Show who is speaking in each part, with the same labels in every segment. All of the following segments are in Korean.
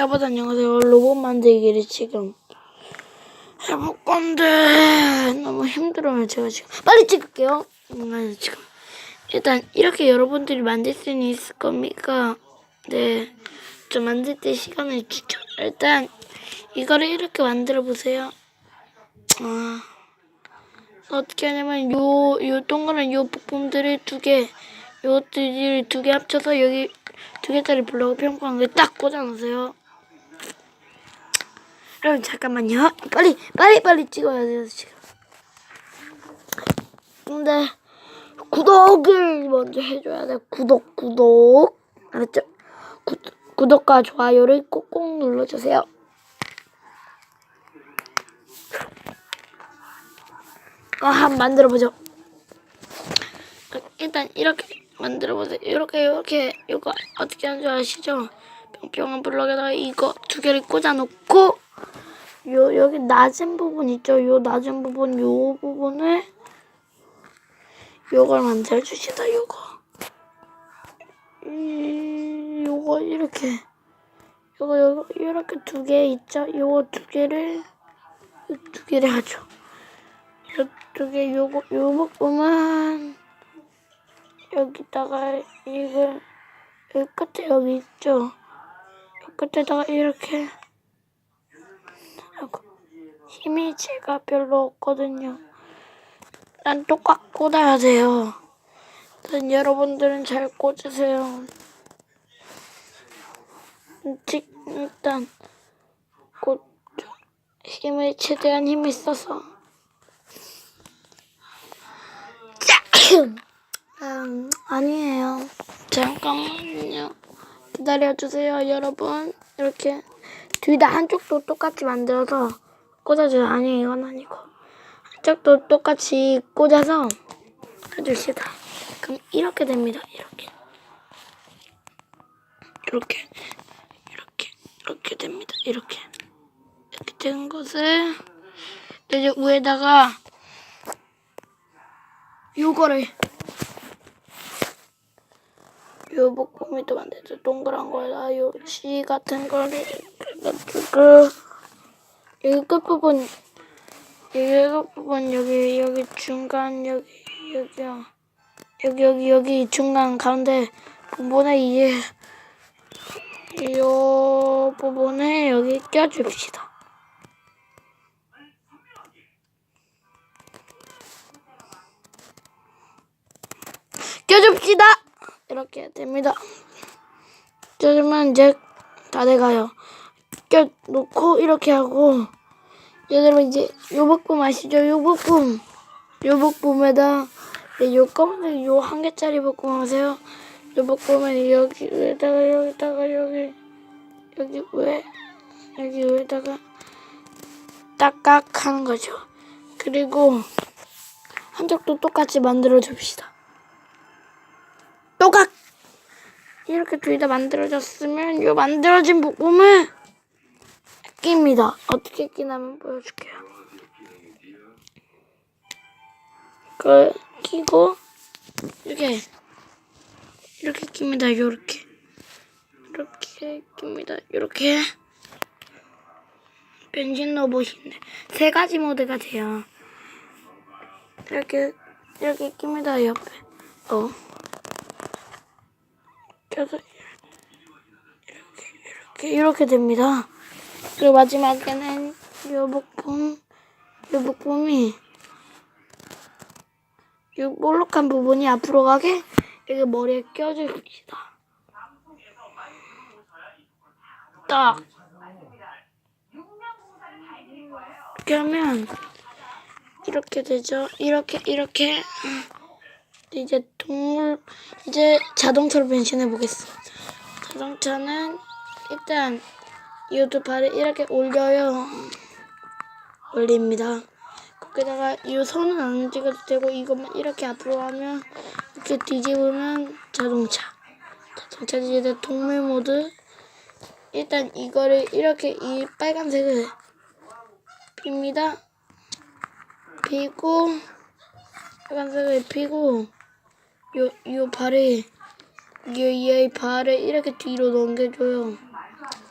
Speaker 1: 여러분 안녕하세요. 로봇 만들기를 지금 해볼 건데 너무 힘들어요. 제가 지금 빨리 찍을게요. 음, 지금 일단 이렇게 여러분들이 만들 수는 있을 겁니까? 네, 저 만들 때 시간을 주죠. 일단 이거를 이렇게 만들어 보세요. 아, 어떻게 하냐면 요, 요 동그란 요 부품들을 두 개, 요들을 두 개 합쳐서 여기 두 개짜리 블럭을 평평하게 딱 꽂아놓으세요. 여러분 잠깐만요. 빨리 빨리 빨리 찍어야 돼요 지금. 근데 구독을 먼저 해줘야 돼. 구독 구독 알았죠? 구, 구독과 좋아요를 꼭꼭 눌러주세요. 어, 한번 만들어보죠. 일단 이렇게 만들어보세요. 이렇게 이렇게 이거 어떻게 하는 줄 아시죠? 평평한 블럭에다가 이거 두 개를 꽂아놓고 요 여기 낮은 부분 있죠? 요 낮은 부분 요 부분을 요걸 만들어 주시다 요거 이 요거 이렇게 요거 요거 이렇게 두 개 있죠? 요거 두 개를 요두 개를 하죠. 요 두 개 요거 요 부분은 여기다가 이걸 여기 끝에 여기 있죠? 요 끝에다가 이렇게 힘이 제가 별로 없거든요. 난 똑같 꽂아야 돼요. 일단 여러분들은 잘 꽂으세요. 지- 일단 꽂 힘을 최대한 힘을 써서 음, 아니에요. 잠깐만요. 기다려주세요, 여러분. 이렇게 둘 다 한쪽도 똑같이 만들어서 꽂아줘요. 아니, 이건 아니고. 한쪽도 똑같이 꽂아서 해줍시다. 그럼 이렇게 됩니다. 이렇게. 이렇게. 이렇게. 이렇게 됩니다. 이렇게. 이렇게 된 것을 이제 위에다가 요거를 요 목공이 또 만들죠. 동그란 거에다 요씨 같은 거를 해가지고 여기 끝부분 여기 끝부분 여기 여기 중간 여기 여기요 여기 여기 여기 중간 가운데 부분에 이제 요 부분에 여기 껴줍시다. 껴줍시다. 이렇게 됩니다. 껴주면 이제 다 돼가요. 껴 놓고 이렇게 하고 여러분 이제 요 부품 아시죠? 요 부품 요 부품에다 네, 요 검은색 요한 개짜리 부품 하세요. 요 부품은 여기 위에다가 여기다가 여기 여기 왜 여기 위에다가 딱딱 하는 거죠. 그리고 한쪽도 똑같이 만들어 줍시다. 똑같 이렇게 둘 다 만들어졌으면 이 만들어진 부품을 끼입니다. 어떻게 끼냐면 보여줄게요. 그 끼고 이렇게 이렇게 끼입니다. 이렇게 이렇게 끼입니다. 이렇게 변신 로봇인데 세 가지 모드가 돼요. 이렇게 이렇게 끼입니다. 옆에 어. 그래서 이렇게 이렇게 이렇게 됩니다. 그리고 마지막에는 요 부품 요 볼록한 부분이 앞으로 가게 이렇게 머리에 껴줍시다. 딱 이렇게 하면 이렇게 되죠. 이렇게 이렇게 이제 동물 이제 자동차로 변신해 보겠습니다. 자동차는 일단 발을 이렇게 올려요. 올립니다. 거기다가 이 손은 안 움직여도 되고 이것만 이렇게 앞으로 하면 이렇게 뒤집으면 자동차. 자동차 이제 동물 모드. 일단 이거를 이렇게 이 빨간색을 핍니다. 피고 빨간색을 피고 요, 요 발에 요, 얘 발을 이렇게 뒤로 넘겨줘요.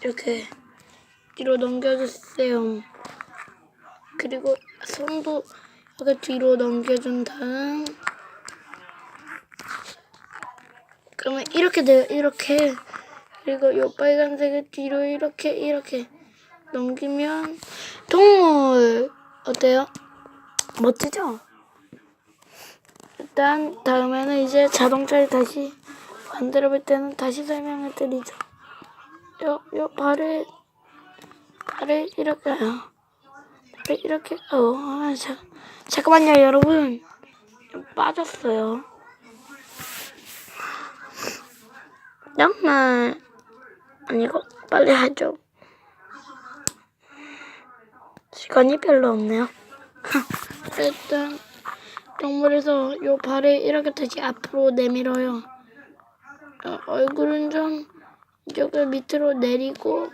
Speaker 1: 이렇게 뒤로 넘겨주세요. 그리고 손도 이렇게 뒤로 넘겨준 다음 그러면 이렇게 돼요. 이렇게 그리고 요 빨간색을 뒤로 이렇게 이렇게 넘기면 동물 어때요? 멋지죠? 일단 다음에는 이제 자동차를 다시 만들어 볼 때는 다시 설명을 드리죠. 요, 요 발을 발을 이렇게 요 발을 이렇게 어 아, 자, 잠깐만요 여러분 빠졌어요. 정말 아니고 빨리 하죠. 시간이 별로 없네요. 일단 동물에서 요 발을 이렇게 다시 앞으로 내밀어요. 어, 얼굴은 좀 이쪽을 밑으로 내리고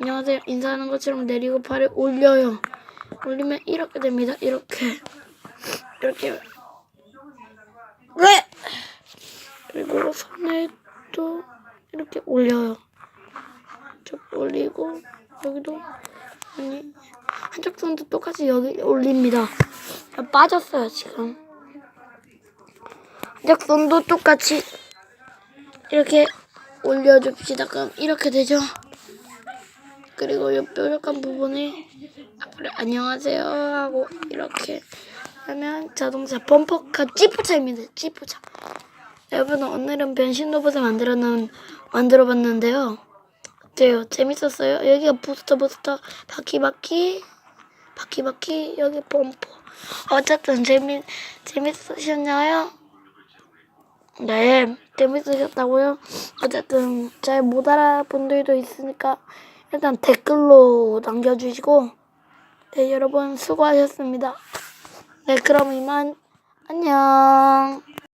Speaker 1: 안녕하세요 인사하는 것처럼 내리고 발을 올려요. 올리면 이렇게 됩니다. 이렇게 이렇게 왜? 그리고 손을 또 이렇게 올려요. 쭉 올리고 여기도 아니 한쪽 손도 똑같이 여기 올립니다. 빠졌어요 지금. 한쪽 손도 똑같이 이렇게 올려줍시다. 그럼 이렇게 되죠. 그리고 이 뾰족한 부분을 앞으로 안녕하세요 하고 이렇게 하면 자동차 범퍼카 찌푸차입니다. 찌푸차. 여러분 오늘은 변신 로봇을 만들어는 만들어봤는데요. 어때요? 재밌었어요? 여기가 부스터 부스터 바퀴 바퀴 바퀴 바퀴 여기 범퍼. 어쨌든 재미 재밌으셨나요? 네, 재밌으셨다고요? 어쨌든 잘 못 알아본 분들도 있으니까 일단 댓글로 남겨주시고 네 여러분 수고하셨습니다. 네 그럼 이만 안녕.